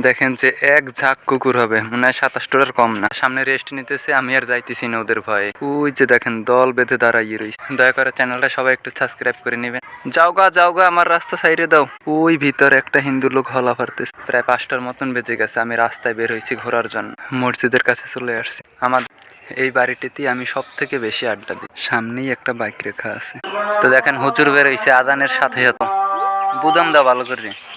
দেখেন যে এক ঝাঁক কুকুর হবে। মনে হয় সাতাশ সাতাশটার কম না। সামনে রেস্ট নিতেছে, আমি আর যাইতেছি না ওদের ভয়ে। ওই যে দেখেন, দল বেঁধে দাঁড়াইয়ে রয়েছে দয়া করে চ্যানেলটা সবাই একটু সাবস্ক্রাইব করে নেবেন। যাও গা যাও গা, আমার রাস্তা সাইডে দাও। ওই ভিতরে একটা হিন্দু লোক হলা ফারতেছে প্রায় পাঁচটার মতন বেজে গেছে, আমি রাস্তায় বের হয়েছি ঘোরার জন্য। মসজিদের কাছে চলে আসছি। আমার এই বাড়িটিতেই আমি সব থেকে বেশি আড্ডা দিই। সামনেই একটা বাইক রেখা আছে। তো দেখেন, হুজুর বের হয়েছে আদানের সাথে সাথে। বুদাম দাও ভালো করে।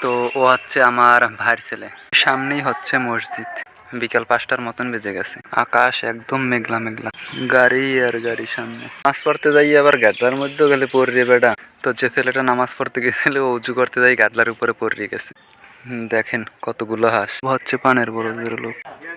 তো ও হচ্ছে আমার ভাইয়ের ছেলে। সামনেই হচ্ছে মসজিদ। বিকাল পাঁচটার মতন বেজে গেছে। আকাশ একদম মেঘলা মেঘলা। গাড়ি আর গাড়ি সামনে। নামাজ পড়তে যাই আবার গাডলার মধ্যেও গেলে পড়রে বেটা। তো যে ছেলেটা নামাজ পড়তে গেছিল উঁচু করতে যাই গাডলার উপরে পড়ে গেছে। দেখেন কতগুলো হাঁস। হচ্ছে পানের বড় বড় লোক।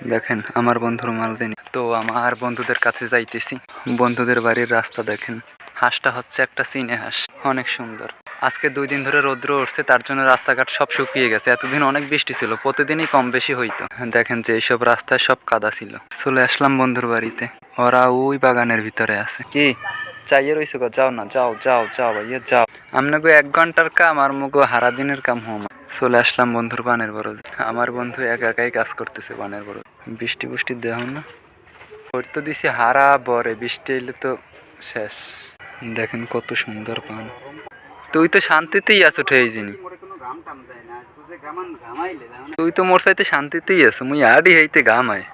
দেখেন, আমার বন্ধুর মালদিনী। তো আমার বন্ধুদের কাছে যাইতেছি। বন্ধুদের বাড়ির রাস্তা দেখেন। হাঁসটা হচ্ছে একটা সিনে হাঁস। অনেক সুন্দর। আজকে দুই দিন ধরে রৌদ্র উঠছে, তার জন্য রাস্তাঘাট সব শুকিয়ে গেছে। এতদিন অনেক বৃষ্টি ছিল, প্রতিদিনই কম বেশি হইতো। দেখেন যে এইসব রাস্তায় সব কাদা ছিল। চলে আসলাম বন্ধুর বাড়িতে। ওরা ওই বাগানের ভিতরে আছে। কি? চাইয়ে রইছে গো, যাও না, যাও যাও যাও ভাইয়া, যাও। আমনাগো এক ঘণ্টার কাম, আর মুগো হারা দিনের কাম হোম চলে আসলাম বন্ধুর পানের বরজ। আমার বন্ধু একা একাই কাজ করতেছে পানের বরজ। বৃষ্টি বুষ্টি দেহ না। করতে দিছি হারা বরে, বৃষ্টি এলে তো শেষ। দেখেন কত সুন্দর পান। তুই তো শান্তিতেই আছো ঠেই জিনি তুই তো মোর সাথে শান্তিতেই আছো মুই আডি হইতে গামায়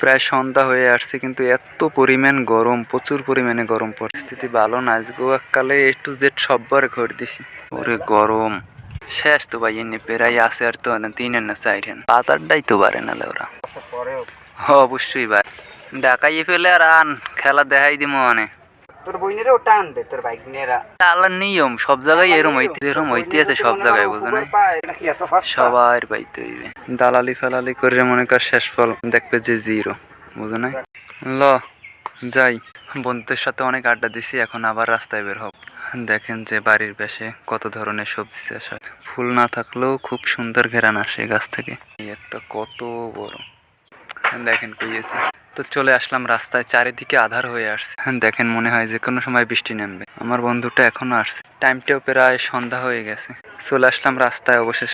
প্রায় সন্ধ্যা হয়ে আসছে কিন্তু এত পরিমাণ গরম প্রচুর পরিমাণে গরম পরিস্থিতি ভালো না আজকে এককালে এ টু জেড সববার ঘর দিছি। ওরে গরম। শেষ তো ভাই এনে পেরাই আসে আর তো তিনের না চাইরেন পাতারটাই তো পারে না ওরা। অবশ্যই। ভাই। ডাকাইয়ে ফেলে আর আন খেলা দেখাই দিব মানে তোর বইনেরও তোর বাইক নিয়েরা আল্লাহর নিয়ম সব জায়গায় এরম হইতে এরম হইতে আছে সব জায়গায় বুঝো না সবার পাইতে হইবে। দালালি ফালালি করে মনে কর শেষ ফল দেখবে যে জিরো বুঝো না ল যাই। বন্ধুদের সাথে অনেক আড্ডা দিছি এখন আবার রাস্তায় বের হব। দেখেন যে বাড়ির পাশে কত ধরনের সবজি চাষ হয়। ফুল না থাকলেও খুব সুন্দর ঘেরান আসে গাছ থেকে। এই একটা কত বড়। দেখেন কইয়েছে তো চলে আসলাম রাস্তায়, চারিদিকে আধার হয়ে আসছে। দেখেন মনে হয় যে কোনো সময় বৃষ্টি নামবে। আমার বন্ধুটা এখনও আসছে। টাইমটাও প্রায় সন্ধ্যা হয়ে গেছে। চলে আসলাম রাস্তায় অবশেষে।